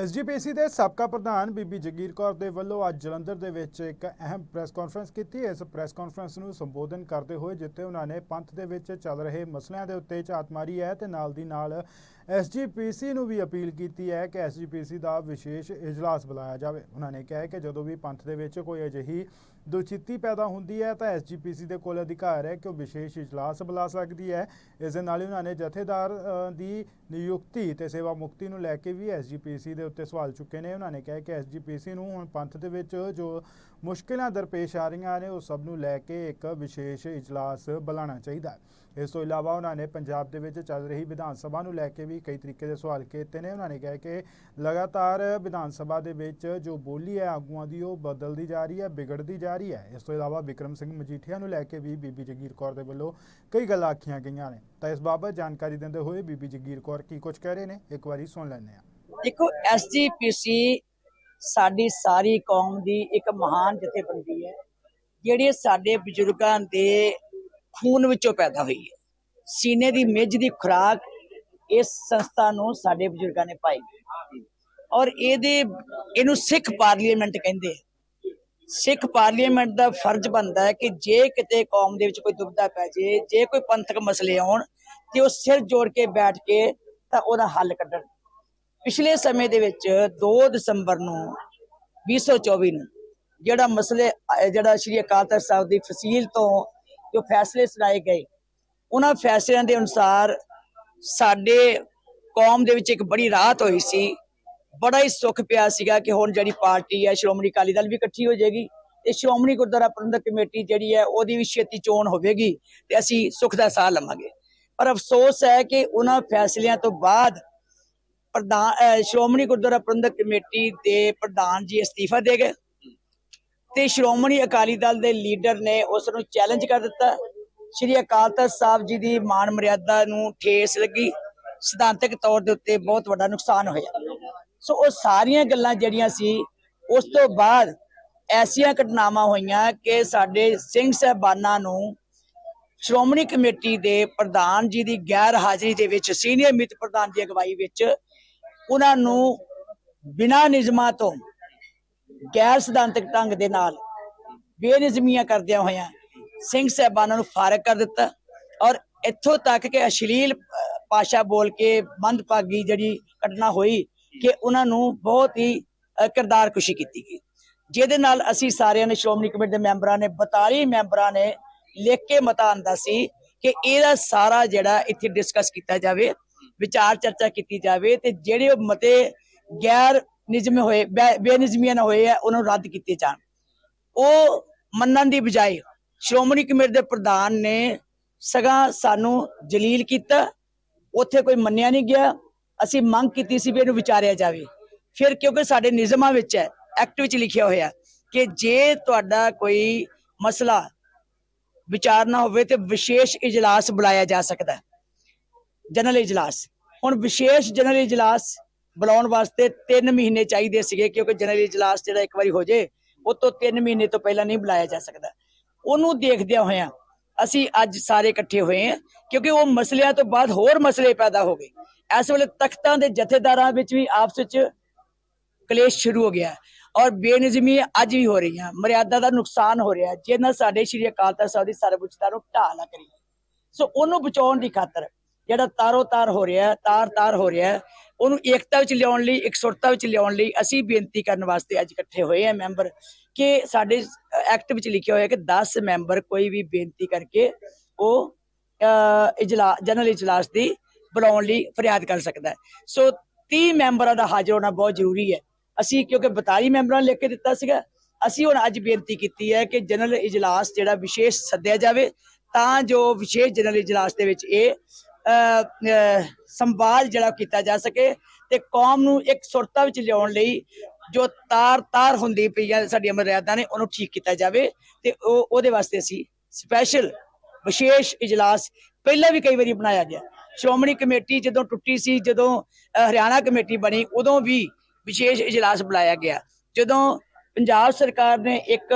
SGPC ਦੇ ਸਾਬਕਾ ਪ੍ਰਧਾਨ ਬੀਬੀ ਜਗੀਰ ਕੌਰ ਦੇ ਵੱਲੋਂ ਅੱਜ ਜਲੰਧਰ ਦੇ ਵਿੱਚ ਇੱਕ ਅਹਿਮ ਪ੍ਰੈਸ ਕਾਨਫਰੰਸ ਕੀਤੀ। ਇਸ ਪ੍ਰੈਸ ਕਾਨਫਰੰਸ ਨੂੰ ਸੰਬੋਧਨ ਕਰਦੇ ਹੋਏ ਜਿੱਥੇ ਉਹਨਾਂ ਨੇ ਪੰਥ ਦੇ ਵਿੱਚ ਚੱਲ ਰਹੇ ਮਸਲਿਆਂ ਦੇ ਉੱਤੇ ਝਾਤ ਮਾਰੀ ਹੈ ਤੇ ਨਾਲ ਦੀ ਨਾਲ ਐਸਜੀਪੀਸੀ ਨੂੰ ਵੀ ਅਪੀਲ ਕੀਤੀ ਹੈ ਕਿ ਐਸਜੀਪੀਸੀ ਦਾ ਵਿਸ਼ੇਸ਼ ਇਜਲਾਸ ਬੁਲਾਇਆ ਜਾਵੇ। ਉਹਨਾਂ ਨੇ ਕਿਹਾ ਕਿ ਜਦੋਂ ਵੀ ਪੰਥ ਦੇ ਵਿੱਚ ਕੋਈ ਅਜਿਹੀ ਦੁਚਿੱਤੀ ਪੈਦਾ ਹੁੰਦੀ ਹੈ ਤਾਂ ਐਸਜੀਪੀਸੀ ਦੇ ਕੋਲ ਅਧਿਕਾਰ ਹੈ ਕਿ ਉਹ ਵਿਸ਼ੇਸ਼ ਇਜਲਾਸ ਬੁਲਾ ਸਕਦੀ ਹੈ। ਇਸ ਦੇ ਨਾਲ ਹੀ ਉਹਨਾਂ ਨੇ ਜਥੇਦਾਰ ਦੀ ਨਿਯੁਕਤੀ ਤੇ ਸੇਵਾ ਮੁਕਤੀ ਨੂੰ ਲੈ ਕੇ ਵੀ ਐਸਜੀਪੀਸੀ ਦੇ ਉੱਤੇ ਸਵਾਲ ਚੁੱਕੇ ਨੇ। ਉਹਨਾਂ ਨੇ ਕਿਹਾ ਕਿ ਐਸਜੀਪੀਸੀ ਨੂੰ ਹੁਣ ਪੰਥ ਦੇ ਵਿੱਚ ਜੋ ਮੁਸ਼ਕਿਲਾਂ ਦਰਪੇਸ਼ ਆ ਰਹੀਆਂ ਨੇ, ਉਹ ਸਭ ਨੂੰ ਲੈ ਕੇ ਇੱਕ ਵਿਸ਼ੇਸ਼ ਇਜਲਾਸ ਬੁਲਾਉਣਾ ਚਾਹੀਦਾ ਹੈ। ਇਸ ਤੋਂ ਇਲਾਵਾ ਉਹਨਾਂ ਨੇ ਪੰਜਾਬ ਦੇ ਵਿੱਚ ਚੱਲ ਰਹੀ ਵਿਧਾਨ ਸਭਾ ਨੂੰ ਲੈ ਕੇ ਵੀ ਕਈ ਤਰੀਕੇ ਦੇ ਸਵਾਲ ਕੀਤੇ ਨੇ। ਉਹਨਾਂ ਨੇ ਕਿਹਾ ਕਿ ਲਗਾਤਾਰ ਵਿਧਾਨ ਸਭਾ ਦੇ ਵਿੱਚ ਜੋ ਬੋਲੀ ਹੈ, ਆਗੂਆਂ ਦੀ, ਉਹ ਬਦਲਦੀ ਜਾ ਰਹੀ ਹੈ, ਵਿਗੜਦੀ ਜਾ ਰਹੀ ਹੈ। ਇਸ ਤੋਂ ਇਲਾਵਾ ਵਿਕਰਮ ਸਿੰਘ ਮਜੀਠੀਆ ਨੂੰ ਲੈ ਕੇ ਵੀ ਬੀਬੀ ਜਗੀਰ ਕੌਰ ਦੇ ਵੱਲੋਂ ਕਈ ਗੱਲਾਂ ਆਖੀਆਂ ਗਈਆਂ ਨੇ। ਤਾਂ ਇਸ ਬਾਬਤ ਜਾਣਕਾਰੀ ਦਿੰਦੇ ਹੋਏ ਬੀਬੀ ਜਗੀਰ ਕੌਰ ਕੀ ਕੁਝ ਕਹਿ ਰਹੇ ਨੇ, ਇੱਕ ਵਾਰੀ ਸੁਣ ਲੈਂਦੇ ਹਾਂ। ਦੇਖੋ ਐਸਜੀਪੀਸੀ ਸਾਡੀ ਸਾਰੀ ਕੌਮ ਦੀ ਇੱਕ ਮਹਾਨ ਜਥੇਬੰਦੀ ਹੈ। ਜਿਹੜੇ ਸਾਡੇ ਬਜ਼ੁਰਗਾਂ ਦੇ ਖੂਨ ਵਿੱਚੋਂ ਪੈਦਾ ਹੋਈ ਹੈ। ਸੀਨੇ ਦੀ ਮਿੱਝ ਦੀ ਖੁਰਾਕ ਇਸ ਸੰਸਥਾ ਨੂੰ ਸਾਡੇ ਬਜ਼ੁਰਗਾਂ ਨੇ ਪਾਈ। ਔਰ ਇਹਦੇ, ਇਹਨੂੰ ਸਿੱਖ ਪਾਰਲੀਮੈਂਟ ਕਹਿੰਦੇ ਸਿੱਖ ਪਾਰਲੀਮੈਂਟ ਦਾ ਫਰਜ਼ ਬਣਦਾ ਹੈ ਕਿ ਜੇ ਕਿਤੇ ਕੌਮ ਦੇ ਵਿੱਚ ਕੋਈ ਦੁਬਿਧਾ ਪੈ ਜੇ ਜੇ ਕੋਈ ਪੰਥਕ ਮਸਲੇ ਆਉਣ ਤੇ ਉਹ ਸਿਰ ਜੋੜ ਕੇ ਬੈਠ ਕੇ ਤਾਂ ਉਹਦਾ ਹੱਲ ਕੱਢਣ। ਪਿਛਲੇ ਸਮੇਂ ਦੇ ਵਿੱਚ 2 ਦਸੰਬਰ ਨੂੰ 2024 ਨੂੰ ਜਿਹੜਾ ਮਸਲੇ ਜਿਹੜਾ ਸ਼੍ਰੀ ਅਕਾਲ ਤਖਤ ਸਾਹਿਬ ਦੀ ਫਸੀਲ ਤੋਂ ਜੋ ਫੈਸਲੇ ਸੁਣਾਏ ਗਏ, ਉਹਨਾਂ ਫੈਸਲਿਆਂ ਦੇ ਅਨੁਸਾਰ ਸਾਡੇ ਕੌਮ ਦੇ ਵਿੱਚ ਇੱਕ ਬੜੀ ਰਾਹਤ ਹੋਈ ਸੀ। ਬੜਾ ਹੀ ਸੁੱਖ ਪਿਆ ਸੀਗਾ ਕਿ ਹੁਣ ਜਿਹੜੀ ਪਾਰਟੀ ਹੈ, ਸ਼੍ਰੋਮਣੀ ਅਕਾਲੀ ਦਲ ਵੀ ਇਕੱਠੀ ਹੋ ਜਾਏਗੀ ਤੇ ਸ਼੍ਰੋਮਣੀ ਗੁਰਦੁਆਰਾ ਪ੍ਰਬੰਧਕ ਕਮੇਟੀ ਜਿਹੜੀ ਹੈ, ਉਹਦੀ ਵੀ ਛੇਤੀ ਚੋਣ ਹੋਵੇਗੀ ਤੇ ਅਸੀਂ ਸੁੱਖ ਦਾ ਸਾਹ ਲਵਾਂਗੇ। ਪਰ ਅਫਸੋਸ ਹੈ ਕਿ ਉਹਨਾਂ ਫੈਸਲਿਆਂ ਤੋਂ ਬਾਅਦ ਪ੍ਰਧਾਨ ਸ਼੍ਰੋਮਣੀ ਗੁਰਦੁਆਰਾ ਪ੍ਰਬੰਧਕ ਕਮੇਟੀ ਦੇ ਪ੍ਰਧਾਨ ਜੀ ਅਸਤੀਫਾ ਦੇ ਗਏ। ਤੇ ਸ਼੍ਰੋਮਣੀ ਅਕਾਲੀ ਦਲ ਦੇ ਲੀਡਰ ਨੇ ਉਸ ਨੂੰ ਚੈਲੰਜ ਕਰ ਦਿੱਤਾ। ਸ਼੍ਰੀ ਅਕਾਲ ਤਖਤ ਸਾਹਿਬ ਜੀ ਦੀ ਮਾਨ ਮਰਿਆਦਾ ਨੂੰ ਠੇਸ ਲੱਗੀ। ਸਿਧਾਂਤਕ ਤੌਰ ਦੇ ਉੱਤੇ ਬਹੁਤ ਵੱਡਾ ਨੁਕਸਾਨ ਹੋਇਆ। ਸੋ ਉਹ ਸਾਰੀਆਂ ਗੱਲਾਂ ਜਿਹੜੀਆਂ ਸੀ, ਉਸ ਤੋਂ ਬਾਅਦ ਐਸੀਆਂ ਘਟਨਾਵਾਂ ਹੋਈਆਂ ਕਿ ਸਾਡੇ ਸਿੰਘ ਸਹਿਬਾਨਾਂ ਨੂੰ ਸ਼੍ਰੋਮਣੀ ਕਮੇਟੀ ਦੇ ਪ੍ਰਧਾਨ ਜੀ ਦੀ ਗੈਰ ਹਾਜ਼ਰੀ ਦੇ ਵਿੱਚ, ਸੀਨੀਅਰ ਮਿਤ ਪ੍ਰਧਾਨ ਦੀ ਅਗਵਾਈ ਵਿੱਚ, ਉਹਨਾਂ ਨੂੰ ਬਿਨਾਂ ਨਿਯਮਾਂ ਤੋਂ ਗੈਰ ਸਿਧਾਂਤਕ ਢੰਗ ਦੇ ਨਾਲ ਬੇਨਿਯਮੀਆਂ ਕਰਦਿਆਂ ਹੋਇਆਂ ਸਿੰਘ ਸਹਿਬਾਨਾਂ ਨੂੰ ਫਾਰਗ ਕਰ ਦਿੱਤਾ ਔਰ ਇੱਥੋਂ ਤੱਕ ਕਿ ਅਸ਼ਲੀਲ ਅਹ, ਬੋਲ ਕੇ ਮੰਦਭਾਗੀ ਜਿਹੜੀ ਘਟਨਾ ਹੋਈ ਕਿ ਉਹਨਾਂ ਨੂੰ ਬਹੁਤ ਹੀ ਕਿਰਦਾਰ ਕੁਸ਼ੀ ਕੀਤੀ ਗਈ। ਜਿਹਦੇ ਨਾਲ ਅਸੀਂ ਸਾਰਿਆਂ ਨੇ ਸ਼੍ਰੋਮਣੀ ਕਮੇਟੀ ਦੇ ਮੈਂਬਰਾਂ ਨੇ 42 ਮੈਂਬਰਾਂ ਨੇ ਲਿਖ ਕੇ ਮਤਾ ਆਂਦਾ ਸੀ ਕਿ ਇਹਦਾ ਸਾਰਾ ਜਿਹੜਾ ਇੱਥੇ ਡਿਸਕਸ ਕੀਤਾ ਜਾਵੇ ਵਿਚਾਰ ਚਰਚਾ ਕੀਤੀ ਜਾਵੇ ਤੇ ਜਿਹੜੇ ਮਤੇ ਗੈਰ ਨਿਯਮ ਹੋਏ ਬੇਨਿਯਮੀਆਂ ਨਾ ਹੋਏ ਆ ਉਹਨਾਂ ਨੂੰ ਰੱਦ ਕੀਤੇ ਜਾਣ। ਉਹ ਮੰਨਣ ਦੀ ਬਜਾਏ ਸ਼੍ਰੋਮਣੀ ਕਮੇਟੀ ਦੇ ਪ੍ਰਧਾਨ ਨੇ ਸਗਾ ਸਾਨੂੰ ਜਲੀਲ ਕੀਤਾ। ਉੱਥੇ ਕੋਈ ਮੰਨਿਆ ਨਹੀਂ ਗਿਆ। ਅਸੀਂ ਮੰਗ ਕੀਤੀ ਸੀ ਵੀ ਇਹਨੂੰ ਵਿਚਾਰਿਆ ਜਾਵੇ। ਫਿਰ ਕਿਉਂਕਿ ਸਾਡੇ ਨਿਯਮਾਂ ਵਿੱਚ ਹੈ, ਐਕਟ ਵਿੱਚ ਲਿਖਿਆ ਹੋਇਆ ਕਿ ਜੇ ਤੁਹਾਡਾ ਕੋਈ ਮਸਲਾ ਵਿਚਾਰਨਾ ਹੋਵੇ ਤੇ ਵਿਸ਼ੇਸ਼ ਇਜਲਾਸ ਬੁਲਾਇਆ ਜਾ ਸਕਦਾ ਜਨਰਲ ਇਜਲਾਸ। ਹੁਣ ਵਿਸ਼ੇਸ਼ ਜਨਰਲ ਇਜਲਾਸ ਬੁਲਾਉਣ ਵਾਸਤੇ 3 ਮਹੀਨੇ ਚਾਹੀਦੇ ਸੀਗੇ ਕਿਉਂਕਿ ਜਨਰਲ ਇਜਲਾਸ ਜਿਹੜਾ ਇੱਕ ਵਾਰੀ ਹੋ ਜੇ ਉਹ ਤੋਂ 3 ਮਹੀਨੇ ਤੋਂ ਪਹਿਲਾਂ ਨਹੀਂ ਬੁਲਾਇਆ ਜਾ ਸਕਦਾ। ਉਹਨੂੰ ਦੇਖਦਿਆਂ ਹੋਇਆਂ ਅਸੀਂ ਅੱਜ ਸਾਰੇ ਇਕੱਠੇ ਹੋਏ ਹਾਂ ਕਿਉਂਕਿ ਉਹ ਮਸਲਿਆਂ ਤੋਂ ਬਾਅਦ ਹੋਰ ਮਸਲੇ ਪੈਦਾ ਹੋ ਗਏ। ਇਸ ਵੇਲੇ ਤਖਤਾਂ ਦੇ ਜਥੇਦਾਰਾਂ ਵਿੱਚ ਵੀ ਆਪਸ ਵਿੱਚ ਕਲੇਸ਼ ਸ਼ੁਰੂ ਹੋ ਗਿਆ। ਔਰ ਬੇਨਿਜ਼ਮੀ ਅੱਜ ਵੀ ਹੋ ਰਹੀਆਂ ਮਰਿਆਦਾ ਦਾ ਨੁਕਸਾਨ ਹੋ ਰਿਹਾ ਹੈ, ਜਿਹਨਾਂ ਸਾਡੇ ਸ਼੍ਰੀ ਅਕਾਲ ਤਖਤ ਸਾਹਿਬ ਦੀ ਸਰਵਉੱਚਤਾ ਨੂੰ ਢਾਹ ਨਾ ਰਹੀ ਸੋ ਉਹਨੂੰ ਬਚਾਉਣ ਦੀ ਖਾਤਰ ਜਿਹੜਾ ਤਾਰੋ ਤਾਰ ਹੋ ਰਿਹਾ ਤਾਰ ਤਾਰ ਹੋ ਰਿਹਾ ਉਹਨੂੰ ਏਕਤਾ ਵਿੱਚ ਲਿਆਉਣ ਲਈ ਇਕਸੁਰਤਾ ਵਿੱਚ ਲਿਆਉਣ ਲਈ ਅਸੀਂ ਬੇਨਤੀ ਕਰਨ ਵਾਸਤੇ ਅੱਜ ਇਕੱਠੇ ਹੋਏ ਹਾਂ ਮੈਂਬਰ ਕਿ ਸਾਡੇ ਐਕਟ ਵਿੱਚ ਲਿਖਿਆ ਹੋਇਆ ਕਿ 10 ਮੈਂਬਰ ਕੋਈ ਵੀ ਬੇਨਤੀ ਕਰਕੇ ਉਹ ਇਜਲਾਸ ਜਨਰਲ ਇਜਲਾਸ ਦੀ ਬੁਲਾਉਣ ਲਈ ਫਰਿਆਦ ਕਰ ਸਕਦਾ ਸੋ 30 ਮੈਂਬਰਾਂ ਦਾ ਹਾਜ਼ਰ ਹੋਣਾ ਬਹੁਤ ਜ਼ਰੂਰੀ ਹੈ। ਅਸੀਂ ਕਿਉਂਕਿ 42 ਮੈਂਬਰਾਂ ਨੂੰ ਲਿਖ ਕੇ ਦਿੱਤਾ ਸੀਗਾ, ਅਸੀਂ ਹੁਣ ਅੱਜ ਬੇਨਤੀ ਕੀਤੀ ਹੈ ਕਿ ਜਨਰਲ ਇਜਲਾਸ ਜਿਹੜਾ ਵਿਸ਼ੇਸ਼ ਸੱਦਿਆ ਜਾਵੇ, ਤਾਂ ਜੋ ਵਿਸ਼ੇਸ਼ ਜਨਰਲ ਇਜਲਾਸ ਦੇ ਵਿੱਚ ਇਹ ਸੰਵਾਦ ਜਿਹੜਾ ਕੀਤਾ ਜਾ ਸਕੇ ਤੇ ਕੌਮ ਨੂੰ ਇੱਕ ਸੁਰਤਾ ਵਿੱਚ ਲਿਆਉਣ ਲਈ ਜੋ ਤਾਰ ਤਾਰ ਹੁੰਦੀ ਪਈ ਸਾਡੀਆਂ ਮਰਿਆਦਾ ਨੇ ਉਹਨੂੰ ਠੀਕ ਕੀਤਾ ਜਾਵੇ ਤੇ ਉਹ, ਉਹਦੇ ਵਾਸਤੇ ਅਸੀਂ ਸਪੈਸ਼ਲ ਵਿਸ਼ੇਸ਼ ਇਜਲਾਸ ਪਹਿਲਾਂ ਵੀ ਕਈ ਵਾਰੀ ਬਣਾਇਆ ਗਿਆ। ਸ਼੍ਰੋਮਣੀ ਕਮੇਟੀ ਜਦੋਂ ਟੁੱਟੀ ਸੀ, ਜਦੋਂ ਹਰਿਆਣਾ ਕਮੇਟੀ ਬਣੀ, ਉਦੋਂ ਵੀ ਵਿਸ਼ੇਸ਼ ਇਜਲਾਸ ਬੁਲਾਇਆ ਗਿਆ। ਜਦੋਂ ਪੰਜਾਬ ਸਰਕਾਰ ਨੇ ਇੱਕ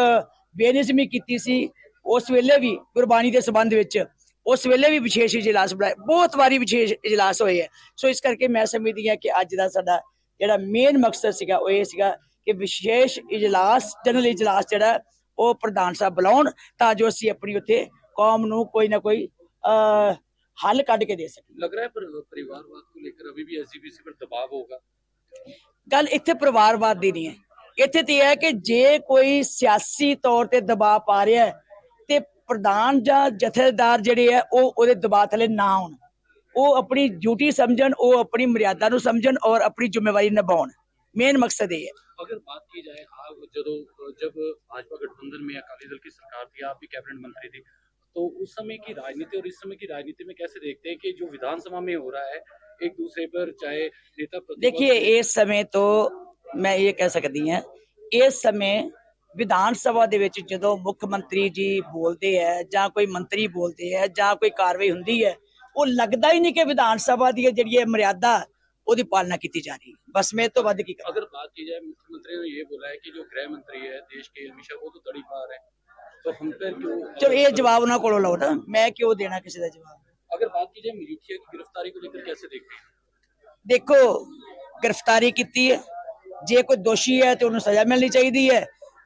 ਬੇਨਿਜ਼ਮੀ ਕੀਤੀ ਸੀ, ਉਸ ਵੇਲੇ ਵੀ ਗੁਰਬਾਣੀ ਦੇ ਸੰਬੰਧ ਵਿੱਚ ਉਸ ਵੇਲੇ ਵੀ ਵਿਸ਼ੇਸ਼ ਇਜਲਾਸ ਬੁਲਾਏ ਬਹੁਤ ਵਾਰੀ ਵਿਸ਼ੇਸ਼ ਇਜਲਾਸ ਹੋਏ ਹੈ ਸੋ ਇਸ ਕਰਕੇ ਮੈਂ ਸਮਝਦੀ ਹਾਂ ਕਿ ਅੱਜ ਦਾ ਸਾਡਾ ਜਿਹੜਾ ਮੇਨ ਮਕਸਦ ਸੀਗਾ ਉਹ ਇਹ ਸੀਗਾ ਕਿ ਵਿਸ਼ੇਸ਼ ਇਜਲਾਸ ਜਨਰਲ ਇਜਲਾਸ ਜਿਹੜਾ ਉਹ ਪ੍ਰਧਾਨ ਸਾਹਿਬ ਬੁਲਾਉਣ ਤਾਂ ਜੋ ਅਸੀਂ ਆਪਣੀ ਉੱਥੇ ਕੌਮ ਨੂੰ ਕੋਈ ਨਾ ਕੋਈ ਹੱਲ ਕੱਢ ਕੇ ਦੇ ਸਕੀਏ। ਲੱਗ ਰਿਹਾ ਪਰਿਵਾਰਵਾਦ ਨੂੰ ਲੈ ਅਭੀ ਵੀ ਐਸਜੀਪੀਸੀ ਪਰ ਦਬਾਅ ਹੋਗਾ ਗੱਲ ਇੱਥੇ ਪਰਿਵਾਰਵਾਦ ਦੀ ਨਹੀਂ ਹੈ। ਇੱਥੇ ਤੇ ਹੈ ਕਿ ਜੇ ਕੋਈ ਸਿਆਸੀ ਤੌਰ ਤੇ ਦਬਾਅ ਪਾ ਰਿਹਾ ਹੈ ਪ੍ਰਧਾਨ ਜਾਂ ਜਥੇਦਾਰ ਜਿਹੜੇ ਆ ਉਹ ਉਹਦੇ ਦਬਾਅ ਥਲੇ ਨਾ ਆਉਣ ਉਹ ਆਪਣੀ ਡਿਊਟੀ ਸਮਝਣ ਉਹ ਆਪਣੀ ਮਰਿਆਦਾ ਨੂੰ ਸਮਝਣ ਔਰ ਆਪਣੀ ਜ਼ਿੰਮੇਵਾਰੀ ਨਿਭਾਉਣ ਮੇਨ ਮਕਸਦ ਇਹ ਹੈ अगर बात की जाए आप जो जब भाजपा गठबंधन में अकाली दल की सरकार थी आप भी कैबिनेट मंत्री थी तो उस समय की राजनीति और इस समय की राजनीति में कैसे देखते हैं कि जो विधानसभा में हो रहा है एक दूसरे पर चाहे नेता देखिए इस समय तो मैं ये कह सकती हैं इस समय ਵਿਧਾਨ ਸਭਾ ਦੇ ਵਿੱਚ ਜਦੋਂ ਮੁੱਖ ਮੰਤਰੀ ਜੀ ਬੋਲਦੇ ਹੈ ਜਾਂ ਕੋਈ ਮੰਤਰੀ ਬੋਲਦੇ ਹੈ ਜਾਂ ਕੋਈ ਕਾਰਵਾਈ ਹੁੰਦੀ ਹੈ ਉਹ ਲੱਗਦਾ ਹੀ ਨਹੀਂ ਕਿ ਵਿਧਾਨ ਸਭਾ ਦੀ ਇਹ ਜਿਹੜੀ ਇਹ ਮਰਿਆਦਾ ਉਹਦੀ ਪਾਲਣਾ ਕੀਤੀ ਜਾ ਰਹੀ ਹੈ ਬਸ ਮੈਂ ਇਹ ਤੋਂ ਵੱਧ ਕੀ ਕਰਾਂ अगर बात की जाए मुख्यमंत्री ने ये बोला है कि जो गृह मंत्री है देश के अमित शाह वो तो तड़ी पार है तो हम पर क्यों ਚਲੋ ਇਹ ਜਵਾਬ ਉਹਨਾਂ ਕੋਲੋਂ ਲਓ ਨਾ ਮੈਂ ਕਿਉਂ ਦੇਣਾ ਕਿਸੇ ਦਾ ਜਵਾਬ अगर बात की जाए मजीठिया की गिरफ्तारी को लेकर कैसे देखते हैं ਦੇਖੋ ਗ੍ਰਿਫਤਾਰੀ ਕੀਤੀ ਹੈ ਜੇ ਕੋਈ ਦੋਸ਼ੀ ਹੈ ਤੇ ਉਹਨੂੰ ਸਜ਼ਾ ਮਿਲਣੀ ਚਾਹੀਦੀ ਹੈ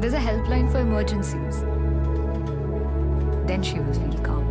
There's a helpline for emergencies. Then she will feel calm.